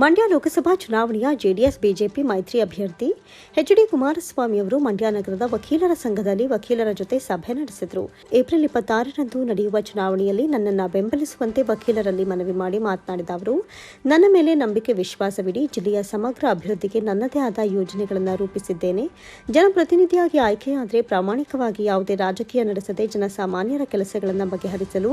ಮಂಡ್ಯ ಲೋಕಸಭಾ ಚುನಾವಣೆಯ JDS, BJP ಮೈತ್ರಿ ಅಭ್ಯರ್ಥಿ ಎಚ್ ಡಿ ಕುಮಾರಸ್ವಾಮಿ ಅವರು ಮಂಡ್ಯ ನಗರದ ವಕೀಲರ ಸಂಘದಲ್ಲಿ ವಕೀಲರ ಜೊತೆ ಸಭೆ ನಡೆಸಿದರು. ಏಪ್ರಿಲ್ ಇಪ್ಪತ್ತಾರರಂದು ನಡೆಯುವ ಚುನಾವಣೆಯಲ್ಲಿ ನನ್ನನ್ನು ಬೆಂಬಲಿಸುವಂತೆ ವಕೀಲರಲ್ಲಿ ಮನವಿ ಮಾಡಿ ಮಾತನಾಡಿದ ಅವರು, ನನ್ನ ಮೇಲೆ ನಂಬಿಕೆ ವಿಶ್ವಾಸವಿಡಿ ಜಿಲ್ಲೆಯ ಸಮಗ್ರ ಅಭಿವೃದ್ಧಿಗೆ ನನ್ನದೇ ಆದ ಯೋಜನೆಗಳನ್ನು ರೂಪಿಸಿದ್ದೇನೆ. ಜನಪ್ರತಿನಿಧಿಯಾಗಿ ಆಯ್ಕೆಯಾದರೆ ಪ್ರಾಮಾಣಿಕವಾಗಿ ಯಾವುದೇ ರಾಜಕೀಯ ನಡೆಸದೆ ಜನಸಾಮಾನ್ಯರ ಕೆಲಸಗಳನ್ನು ಬಗೆಹರಿಸಲು,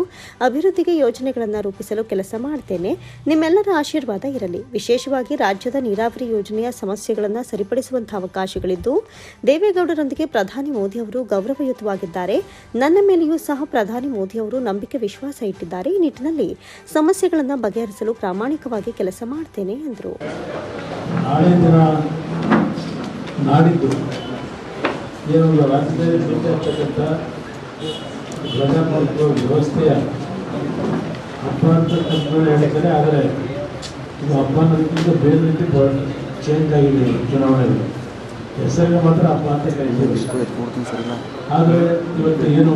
ಅಭಿವೃದ್ಧಿಗೆ ಯೋಜನೆಗಳನ್ನು ರೂಪಿಸಲು ಕೆಲಸ ಮಾಡುತ್ತೇನೆ ನಿಮ್ಮೆಲ್ಲರ ಆಶೀರ್ವಾದ ಇರಲಿ. ವಿಶೇಷವಾಗಿ ರಾಜ್ಯದ ನೀರಾವರಿ ಯೋಜನೆಯ ಸಮಸ್ಯೆಗಳನ್ನು ಸರಿಪಡಿಸುವಂತಹ ಅವಕಾಶಗಳಿದ್ದು, ದೇವೇಗೌಡರೊಂದಿಗೆ ಪ್ರಧಾನಿ ಮೋದಿ ಅವರು ಗೌರವಯುತವಾಗಿದ್ದಾರೆ. ನನ್ನ ಮೇಲೆಯೂ ಸಹ ಪ್ರಧಾನಿ ಮೋದಿ ಅವರು ನಂಬಿಕೆ ವಿಶ್ವಾಸ ಇಟ್ಟಿದ್ದಾರೆ. ಈ ನಿಟ್ಟಿನಲ್ಲಿ ಸಮಸ್ಯೆಗಳನ್ನು ಬಗೆಹರಿಸಲು ಪ್ರಾಮಾಣಿಕವಾಗಿ ಕೆಲಸ ಮಾಡ್ತೇನೆ ಎಂದರು. ಪ್ರಜಾಪ್ರಭುತ್ವ ವ್ಯವಸ್ಥೆಯ ಅಪ್ರಾಂತ ಹೇಳ್ತಾರೆ ಆದರೆ ಇದು ಹಬ್ಬ ಅನ್ನೋದಕ್ಕಿಂತ ಬೇರೆ ರೀತಿ ಚೇಂಜ್ ಆಗಿದೆ ಚುನಾವಣೆಗಳು ಹೆಸರಿಗೆ ಮಾತ್ರ ಹಬ್ಬ ಅಂತ ಕರೀತೀವಿ ಆದರೆ ಇವತ್ತು ಏನು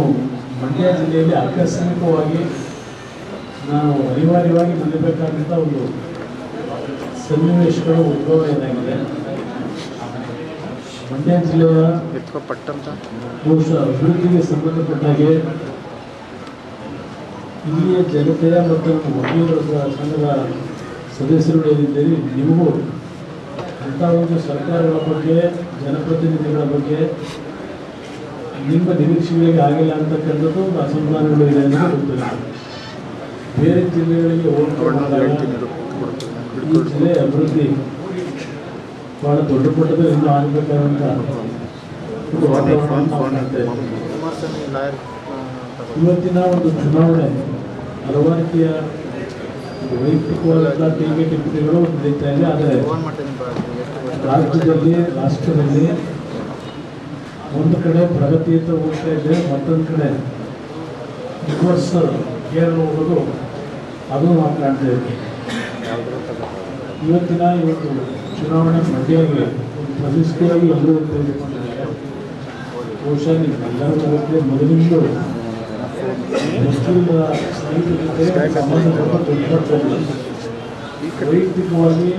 ಮಂಡ್ಯ ಜಿಲ್ಲೆಯಲ್ಲಿ ಆಕಸ್ಮಿಕವಾಗಿ ನಾವು ಅನಿವಾರ್ಯವಾಗಿ ನಿಲ್ಲಬೇಕಾದಂಥ ಒಂದು ಸನ್ನಿವೇಶಗಳ ಉದ್ಭವ ಏನಾಗಿದೆ? ಮಂಡ್ಯ ಜಿಲ್ಲೆಯ ಬಹುಶಃ ಅಭಿವೃದ್ಧಿಗೆ ಸಂಬಂಧಪಟ್ಟಾಗೆ ಇಲ್ಲಿಯ ಜನತೆಯ ಮತ್ತು ಮಹಿಳೆಯರ ಸಂಘದ ಸದಸ್ಯರುಗಳು ಏನಿದ್ದೀರಿ ನಿಮಗೂ ಅಂಥ ಒಂದು ಸರ್ಕಾರಗಳ ಬಗ್ಗೆ ಜನಪ್ರತಿನಿಧಿಗಳ ಬಗ್ಗೆ ನಿಮ್ಮ ನಿರೀಕ್ಷೆಗಳಿಗೆ ಆಗಿಲ್ಲ ಅಂತಕ್ಕಂಥದ್ದು ಒಂದು ಅಸಮಾಧಾನಗಳು ಇದೆ ಅಂತ ಗೊತ್ತಿಲ್ಲ ಬೇರೆ ಜಿಲ್ಲೆಗಳಿಗೆ ಹೋಗಿ ಈ ಜಿಲ್ಲೆ ಅಭಿವೃದ್ಧಿ ಬಹಳ ದೊಡ್ಡ ಮಟ್ಟದಲ್ಲಿ ಇನ್ನೂ ಆಗಬೇಕಾದಂಥ. ಇವತ್ತಿನ ಒಂದು ಚುನಾವಣೆ ಹಲವಾರು ರೀತಿಯ ವೈಯಕ್ತಿಕವಾದಂಥ ಟೀಕೆ ಟಿಪ್ಪಣಿಗಳು ನಡೀತಾ ಇದೆ ಆದರೆ ರಾಜ್ಯದಲ್ಲಿ, ರಾಷ್ಟ್ರದಲ್ಲಿ ಒಂದು ಕಡೆ ಪ್ರಗತಿಯತ್ತ ಹೋಗ್ತಾ ಇದೆ, ಮತ್ತೊಂದು ಕಡೆ ರಿವರ್ಸ್ ಏರ್ ಹೋಗೋದು ಅದು ನಾವು ಕಾಣ್ತಾ ಇದ್ದೀವಿ ಇವತ್ತಿನ ಇವತ್ತು ಚುನಾವಣೆ ಮಂಡ್ಯಗೆ ಒಂದು ಪ್ರತಿಷ್ಠೆಯಾಗಿ ಎಲ್ಲರೂ ತೆಗೆದುಕೊಂಡಿದ್ದಾರೆ. ಬಹುಶಃ ನಿಮ್ಮೆಲ್ಲರಿಗೂ ಎಲ್ಲರೂ ಮೊದಲಿಂದಲೂ ವಕೀಲರ ಸ್ನೇಹಿತರ ಸಂಬಂಧಪಟ್ಟ ದೊಡ್ಡ ವೈಯಕ್ತಿಕವಾಗಿ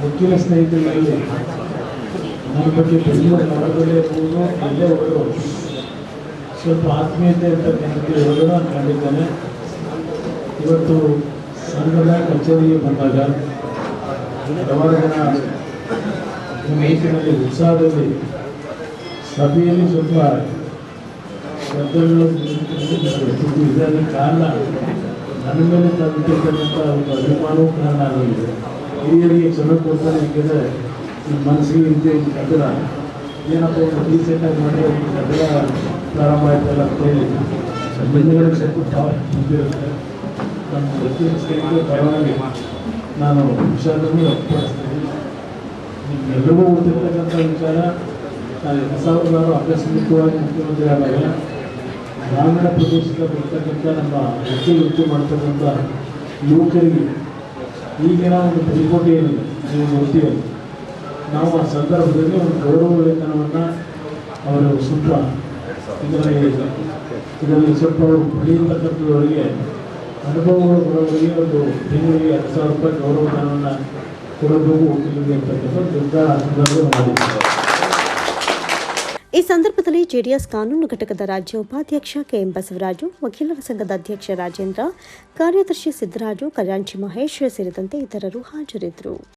ಮುಸ್ಲಿಮ ಸ್ನೇಹಿತರಲ್ಲಿ ನನ್ನ ಬಗ್ಗೆ ನಗರದಲ್ಲೇ ಇರ್ಬೋದು ಎಲ್ಲೇ ಹೋದರೂ. ಸ್ವಲ್ಪ ಆತ್ಮೀಯತೆ ಅಂತ ಹೇಳೋದನ್ನ ನಾನು ಕಂಡಿದ್ದೇನೆ ಇವತ್ತು ಸಂಘದ ಕಚೇರಿಗೆ ಬಂದಾಗ ಹಲವಾರು ಜನ ಮೀಟಿನಲ್ಲಿ ಉತ್ಸಾಹದಲ್ಲಿ ಸಭೆಯಲ್ಲಿ ಸ್ವಲ್ಪ ಶಬ್ದಗಳು ಇದರ ಕಾರಣ ನನ್ನ ಮೇಲೆ ತಂದಿರ್ತಕ್ಕಂಥ ಒಂದು ಅಭಿಮಾನವೂ ಕಾರಣ ಆಗಿದೆ ಹಿರಿಯರಿಗೆ ಕ್ಷಮೆ ಕೊಡ್ತಾನೆ ಯಾಕೆಂದರೆ ನಿಮ್ಮ ಮನಸ್ಸಿಗೆ ಇದ್ದೇ ಒಂದು ಕದರ ಏನಪ್ಪ ಒಂದು ರೀಸೆಂಟಾಗಿ ಮಾಡಿ. ಒಂದು ಕದರ ಪ್ರಾರಂಭ ಆಯ್ತಲ್ಲ ಅಂತೇಳಿ ಹಿಂದುಗಡೆ ಸ್ವಲ್ಪ ಭಾವ ನಮ್ಮ ನಾನು ವಿಷಯದಲ್ಲಿ ವ್ಯಕ್ತಪಡಿಸ್ತೀನಿ ನಿಮ್ಗೆಲ್ಲರಿಗೂ ಗೊತ್ತಿರ್ತಕ್ಕಂಥ ವಿಚಾರ ನಾನು ಎರಡು ಸಾವಿರದ ಆರು ಆಕಸ್ಮಿಕವಾಗಿ ಮುಖ್ಯಮಂತ್ರಿ ಆದಾಗ ಗ್ರಾಮೀಣ ಪ್ರದೇಶದ ಬರ್ತಕ್ಕಂಥ ನಮ್ಮ ಹೆಚ್ಚು ಹೆಚ್ಚು ಮಾಡ್ತಕ್ಕಂಥ ಯುವಕರಿಗೆ ಈಗಿನ ಒಂದು ಪೈಪೋಟಿ ಏನಿದೆ ನೀವು ನೋಡ್ತೀವಿ ನಾವು ಆ ಸಂದರ್ಭದಲ್ಲಿ ಒಂದು ಗೌರವ ವೇತನವನ್ನು ಅವರು ಸ್ವಲ್ಪ ಇದರಲ್ಲಿ ಇದರಲ್ಲಿ ಸ್ವಲ್ಪ ಅವರು ಪಡೆಯತಕ್ಕಂಥವರಿಗೆ ಅನುಭವಗಳು ಬರೋವರಿಗೆ ಒಂದು ತಿಂಗಳಿಗೆ ಹತ್ತು ಸಾವಿರ ರೂಪಾಯಿ ಗೌರವಧನವನ್ನು ಕೊಡಬೇಕು ವಕೀಲರಿಗೆ ಅಂತಕ್ಕಂಥ ನಿರ್ಧಾರ ಮಾಡಿದ್ದಾರೆ ಈ ಸಂದರ್ಭದಲ್ಲಿ ಜೆಡಿಎಸ್ ಕಾನೂನು ಘಟಕದ ರಾಜ್ಯ ಉಪಾಧ್ಯಕ್ಷ ಕೆಎಂ ಬಸವರಾಜು, ವಕೀಲರ ಸಂಘದ ಅಧ್ಯಕ್ಷ ರಾಜೇಂದ್ರ, ಕಾರ್ಯದರ್ಶಿ ಸಿದ್ದರಾಜು ಖಜಾಂಚಿ ಮಹೇಶ್ ಸೇರಿದಂತೆ ಇತರರು ಹಾಜರಿದ್ದರು.